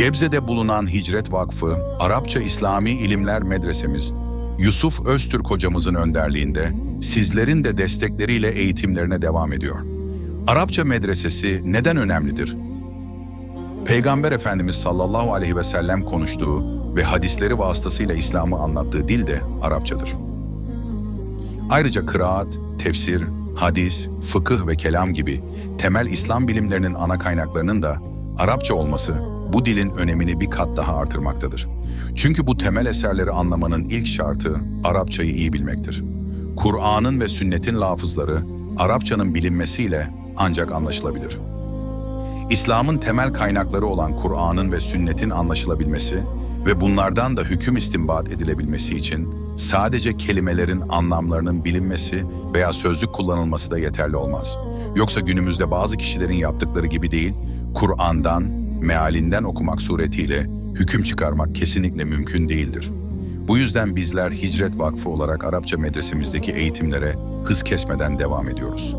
Gebze'de bulunan Hicret Vakfı, Arapça İslami İlimler Medresemiz, Yusuf Öztürk hocamızın önderliğinde sizlerin de destekleriyle eğitimlerine devam ediyor. Arapça medresesi neden önemlidir? Peygamber Efendimiz sallallahu aleyhi ve sellem konuştuğu ve hadisleri vasıtasıyla İslam'ı anlattığı dil de Arapçadır. Ayrıca kıraat, tefsir, hadis, fıkıh ve kelam gibi temel İslam bilimlerinin ana kaynaklarının da Arapça olması bu dilin önemini bir kat daha artırmaktadır. Çünkü bu temel eserleri anlamanın ilk şartı Arapçayı iyi bilmektir. Kur'an'ın ve sünnetin lafızları Arapçanın bilinmesiyle ancak anlaşılabilir. İslam'ın temel kaynakları olan Kur'an'ın ve sünnetin anlaşılabilmesi ve bunlardan da hüküm istinbat edilebilmesi için sadece kelimelerin anlamlarının bilinmesi veya sözlük kullanılması da yeterli olmaz. Yoksa günümüzde bazı kişilerin yaptıkları gibi değil, Kur'an'dan, mealinden okumak suretiyle hüküm çıkarmak kesinlikle mümkün değildir. Bu yüzden bizler Hicret Vakfı olarak Arapça medresemizdeki eğitimlere hız kesmeden devam ediyoruz.